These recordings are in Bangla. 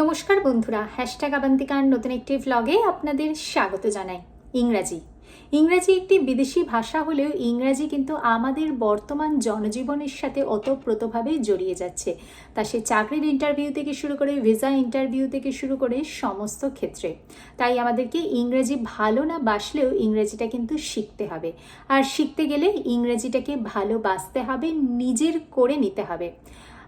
নমস্কার বন্ধুরা হ্যাশট্যাগ আবান্তিকার নতুন একটি ভ্লগে আপনাদের স্বাগত জানাই, ইংরাজি। ইংরাজি একটি বিদেশি ভাষা হলেও ইংরাজি কিন্তু আমাদের বর্তমান জনজীবনের সাথে ওতপ্রোতভাবে জড়িয়ে যাচ্ছে। তা সে চাকরির ইন্টারভিউ থেকে শুরু করে ভিসা ইন্টারভিউ থেকে শুরু করে সমস্ত ক্ষেত্রে। তাই আমাদেরকে ইংরেজি ভালো না বাসলেও ইংরেজিটা কিন্তু শিখতে হবে। আর শিখতে গেলে ইংরেজিটাকে ভালোবাসতে হবে, নিজের করে নিতে হবে।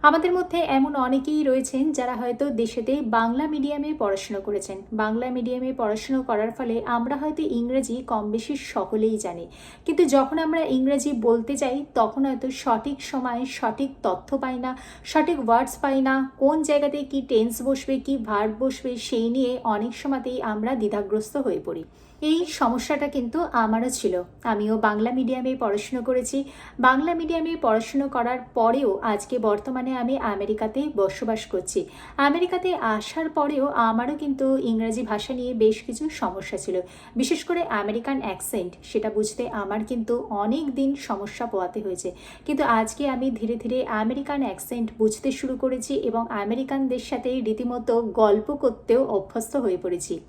আমাদের মধ্যে এমন অনেকেই রয়েছেন যারা হয়তো দেশেতে বাংলা মিডিয়ামে পড়াশুনো করেছেন। বাংলা মিডিয়ামে পড়াশুনো করার ফলে আমরা হয়তো ইংরেজি কম বেশি সকলেই জানি। কিন্তু যখন আমরা ইংরেজি বলতে যাই, তখন হয়তো সঠিক সময় সঠিক তথ্য পাই না, সঠিক ওয়ার্ডস পাই না, কোন জায়গাতে কি টেন্স বসবে, কি ভার্ব বসবে, সেই নিয়ে অনেক সময়তেই আমরা দ্বিধাগ্রস্ত হয়ে পড়ি। এই সমস্যাটা কিন্তু আমারও ছিল। আমিও বাংলা মিডিয়ামে পড়াশুনো করেছি। বাংলা মিডিয়ামে পড়াশুনো করার পরেও আজকে বর্তমানে আমি আমেরিকাতে বসবাস করছি। আমেরিকাতে আসার পরেও আমারও কিন্তু ইংরেজি ভাষা নিয়ে বেশ কিছু সমস্যা ছিল। বিশেষ করে আমেরিকান অ্যাকসেন্ট, সেটা বুঝতে আমার কিন্তু অনেক দিন সমস্যা পোয়াতে হয়েছে। কিন্তু আজকে আমি ধীরে ধীরে আমেরিকান অ্যাকসেন্ট বুঝতে শুরু করেছি এবং আমেরিকানদের সাথে রীতিমতো গল্প করতেও অভ্যস্ত হয়ে পড়েছি।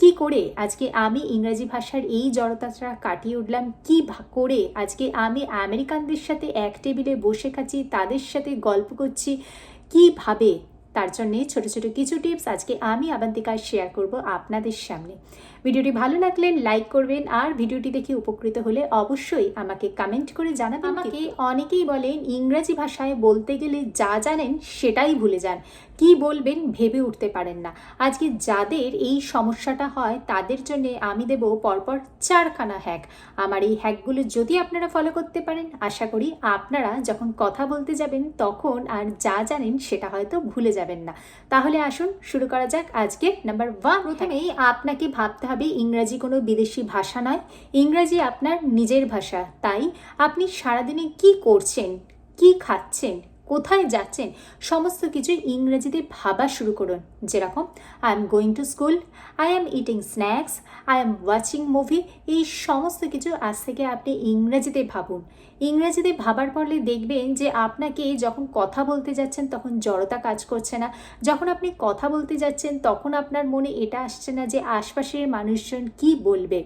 কি করে? আজকে আমি ইংরেজি ভাষার এই জড়তাটা কাটিয়ে উঠলাম। কি করে আজকে আমি আমেরিকানদের সাথে এক টেবিলে বসে খাচ্ছি তাদের সাথে গল্প করছি। কীভাবে তার জন্যে ছোট ছোট কিছু টিপস আজকে আমি আবান্তিকা শেয়ার করব আপনাদের সামনে। ভিডিওটি ভালো লাগলে লাইক করবেন আর ভিডিওটি দেখে উপকৃত হলে অবশ্যই আমাকে কমেন্ট করে জানাবেন আমাকে অনেকেই বলেন ইংরেজি ভাষায় বলতে গেলে যা জানেন সেটাই ভুলে যান। কি বলবেন ভেবে উঠতে পারেন না। আজকে যাদের এই সমস্যাটা হয় তাদের জন্য আমি দেব পরপর চারখানা হ্যাক আমার এই হ্যাকগুলো যদি আপনারা ফলো করতে পারেন আশা করি আপনারা যখন কথা বলতে যাবেন তখন আর যা জানেন সেটা হয়তো ভুলে যাবেন। না। তাহলে আসুন, শুরু করা যাক আজকে। নাম্বার ওয়ান প্রথমেই আপনাকে ভাবতে হবে, ইংরাজি কোনো বিদেশি ভাষা নয়। ইংরাজি আপনার নিজের ভাষা। তাই আপনি সারাদিনে কি করছেন, কি খাচ্ছেন কোথায় যাচ্ছেন, সমস্ত কিছু ইংরেজিতে ভাবা শুরু করুন। যেরকম I am going to school I am eating snacks I am watching movie এই সমস্ত কিছু আজ থেকে আপনি ইংরেজিতে ভাবুন। ইংরেজিতে ভাবার পরলে দেখবেন যে আপনাকে যখন কথা বলতে যাচ্ছেন, তখন জড়তা কাজ করছে না। যখন আপনি কথা বলতে যাচ্ছেন, তখন আপনার মনে এটা আসছে না যে আশপাশের মানুষজন কি বলবে।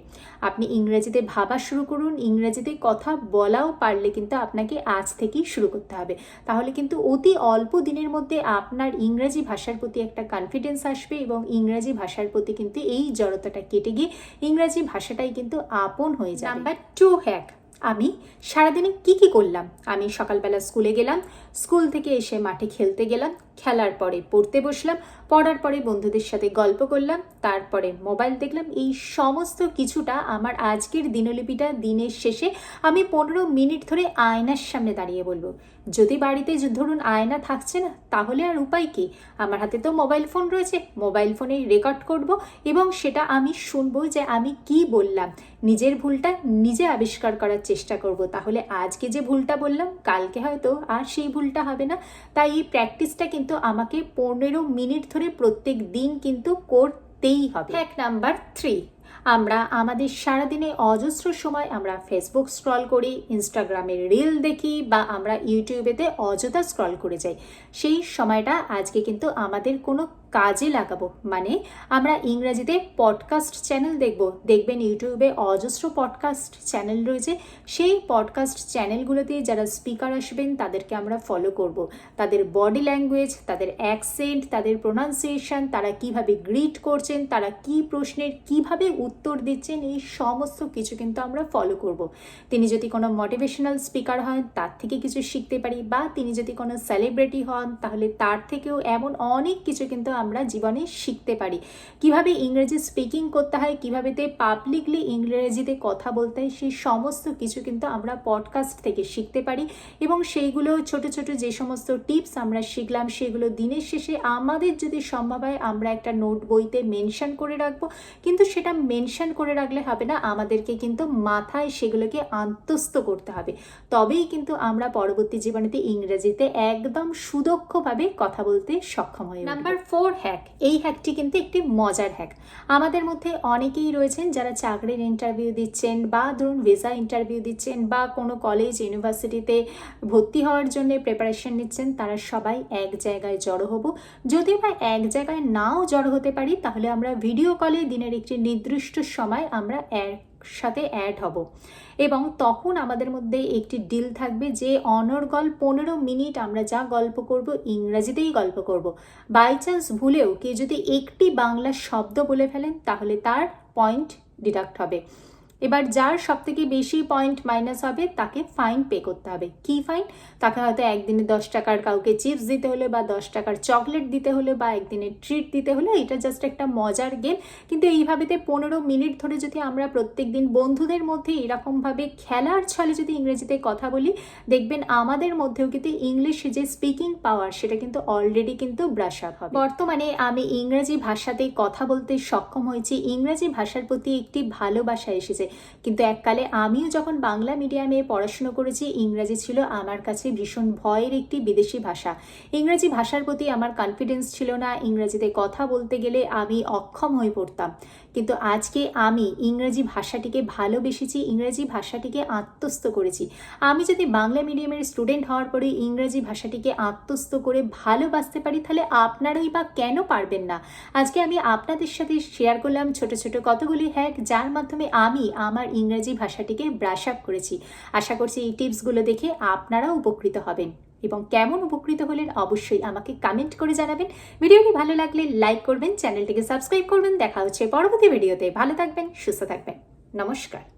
আপনি ইংরেজিতে ভাবা শুরু করুন। ইংরেজিতে কথা বলাও পারলে কিন্তু আপনাকে আজ থেকেই শুরু করতে হবে। তাহলে কিন্তু অতি অল্প দিনের মধ্যে আপনার ইংরেজি ভাষার প্রতি একটা কনফিডেন্স আসবে এবং ইংরেজি ভাষার প্রতি কিন্তু এই জড়তাটা কেটে গিয়ে ইংরেজি ভাষাটাই কিন্তু আপন হয়ে যাবে। নাম্বার টু হ্যাক আমি সারাদিনে কি কি করলাম? আমি সকালবেলা স্কুলে গেলাম, স্কুল থেকে এসে মাঠে খেলতে গেলাম, খেলার পরে পড়তে বসলাম, পড়ার পরে বন্ধুদের সাথে গল্প করলাম, তারপরে মোবাইল দেখলাম, এই সমস্ত কিছুটা আমার আজকের দিনলিপিটা দিনের শেষে আমি পনেরো মিনিট ধরে আয়নার সামনে দাঁড়িয়ে বলব। যদি বাড়িতে ধরুন আয়না থাকছে না, তাহলে আর উপায় কি? আমার হাতে তো মোবাইল ফোন রয়েছে, মোবাইল ফোনে রেকর্ড করব এবং সেটা আমি শুনব যে আমি কি বললাম। নিজের ভুলটা নিজে আবিষ্কার করার চেষ্টা করব। তাহলে আজকে যে ভুলটা বললাম, কালকে হয়তো আর সেই ভুলটা হবে না। তাই এই প্র্যাকটিসটা কিন্তু আমাকে পনেরো মিনিট ধরে প্রত্যেক দিন কিন্তু করতেই হবে। এক নাম্বার থ্রি আমরা আমাদের সারাদিনে অজস্র সময় আমরা ফেসবুক স্ক্রল করি ইনস্টাগ্রামে রিল দেখি বা আমরা ইউটিউবেতে অযথা স্ক্রল করে যাই। সেই সময়টা আজকে কিন্তু আমাদের কোনো কাজে লাগাবো। মানে আমরা ইংরেজিতে পডকাস্ট চ্যানেল দেখব। দেখবেন ইউটিউবে অজস্র পডকাস্ট চ্যানেল রয়েছে। সেই পডকাস্ট চ্যানেলগুলোতে যারা স্পিকার আসবেন, তাদেরকে আমরা ফলো করব। তাদের বডি ল্যাঙ্গুয়েজ তাদের অ্যাকসেন্ট তাদের প্রোনাউন্সিয়েশন তারা কীভাবে গ্রিট করছেন, তারা কি প্রশ্নের, কীভাবে উত্তর দিচ্ছেন, এই সমস্ত কিছু কিন্তু আমরা ফলো করব। তিনি যদি কোনো মোটিভেশনাল স্পিকার হন, তার থেকে কিছু শিখতে পারি বা তিনি যদি কোনো সেলিব্রিটি হন, তাহলে তার থেকেও এমন অনেক কিছু কিন্তু আমরা জীবনে শিখতে পারি। কীভাবে ইংরেজি স্পিকিং করতে হয়, কীভাবে পাবলিকলি ইংরেজিতে কথা বলতে হয়, সেই সমস্ত কিছু কিন্তু আমরা পডকাস্ট থেকে শিখতে পারি এবং সেইগুলো ছোট ছোট যে সমস্ত টিপস আমরা শিখলাম, সেগুলো দিনের শেষে আমাদের যদি সম্ভব হয়, আমরা একটা নোট বইতে মেনশন করে রাখব। কিন্তু সেটা মেনশন করে রাখলে হবে না আমাদেরকে কিন্তু মাথায় সেগুলোকে আন্তস্ত করতে হবে। তবেই কিন্তু আমরা পরবর্তী জীবনেতে ইংরেজিতে একদম সুদক্ষভাবে কথা বলতে সক্ষম হয়ে নাম্বার ফোর হ্যাক এই হ্যাকটি কিন্তু একটি মজার হ্যাক আমাদের মধ্যে অনেকেই রয়েছেন যারা চাকরির ইন্টারভিউ দিচ্ছেন বা ধরুন ভিসা ইন্টারভিউ দিচ্ছেন বা কোনো কলেজ ইউনিভার্সিটিতে ভর্তি হওয়ার জন্য প্রিপারেশন নিচ্ছেন তারা সবাই এক জায়গায় জড়ো হব। যদি বা এক জায়গায় নাও জড়ো হতে পারি তাহলে আমরা ভিডিও কলে দিনের একটি নির্দিষ্ট সময় আমরা একসাথে অ্যাড হব। এবং তখন আমাদের মধ্যে একটি ডিল থাকবে যে অনর্গল পনেরো মিনিট আমরা যা গল্প করব ইংরাজিতেই গল্প করব। বাই চান্স ভুলেও কেউ যদি একটি বাংলা শব্দ বলে ফেলেন তাহলে তার পয়েন্ট ডিডাক্ট হবে। এবার যার সব থেকে বেশি পয়েন্ট মাইনাস হবে, তাকে ফাইন পে করতে হবে। কি ফাইন তাকে হয়তো একদিনে দশ টাকার কাউকে চিপস দিতে হলে বা দশ টাকার চকলেট দিতে হলে বা একদিনে ট্রিট দিতে হলে, এটা জাস্ট একটা মজার গেম কিন্তু এইভাবেতে পনেরো মিনিট ধরে যদি আমরা প্রত্যেক দিন বন্ধুদের মধ্যে এরকমভাবে খেলার ছলে যদি ইংরেজিতে কথা বলি, দেখবেন আমাদের মধ্যেও কিন্তু ইংলিশ যে স্পিকিং পাওয়ার সেটা কিন্তু অলরেডি কিন্তু ব্রাশ আপ হবে। বর্তমানে আমি ইংরেজি ভাষাতে কথা বলতে সক্ষম হয়েছি। ইংরেজি ভাষার প্রতি একটি ভালোবাসা এসেছে। কিন্তু এককালে আমিও যখন বাংলা মিডিয়ামে পড়াশুনো করেছি, ইংরেজি ছিল আমার কাছে ভীষণ ভয়ের একটি বিদেশি ভাষা। ইংরেজি ভাষার প্রতি আমার কনফিডেন্স ছিল না, ইংরেজিতে কথা বলতে গেলে আমি অক্ষম হয়ে পড়তাম। কিন্তু আজকে আমি ইংরেজি ভাষাটিকে ভালোবেসেছি, ইংরেজি ভাষাটিকে আত্মস্থ করেছি। আমি যদি বাংলা মিডিয়ামের স্টুডেন্ট হওয়ার পরে ইংরেজি ভাষাটিকে আত্মস্থ করে ভালোবাসতে পারি, তাহলে আপনারাই বা কেন পারবেন না? আজকে আমি আপনাদের সাথে শেয়ার করলাম ছোট ছোট কতগুলি হ্যাক যার মাধ্যমে আমি আমার ইংরেজি ভাষাটিকে ব্রাশ আপ করেছি। আশা করছি এই টিপসগুলো দেখে আপনারাও উপকৃত হবেন। এবং কেমন উপকৃত হলেন অবশ্যই আমাকে কমেন্ট করে জানাবেন। ভিডিওটি ভালো লাগলে লাইক করবেন চ্যানেলটিকে সাবস্ক্রাইব করবেন। দেখা হচ্ছে পরবর্তী ভিডিওতে। ভালো থাকবেন, সুস্থ থাকবেন। নমস্কার।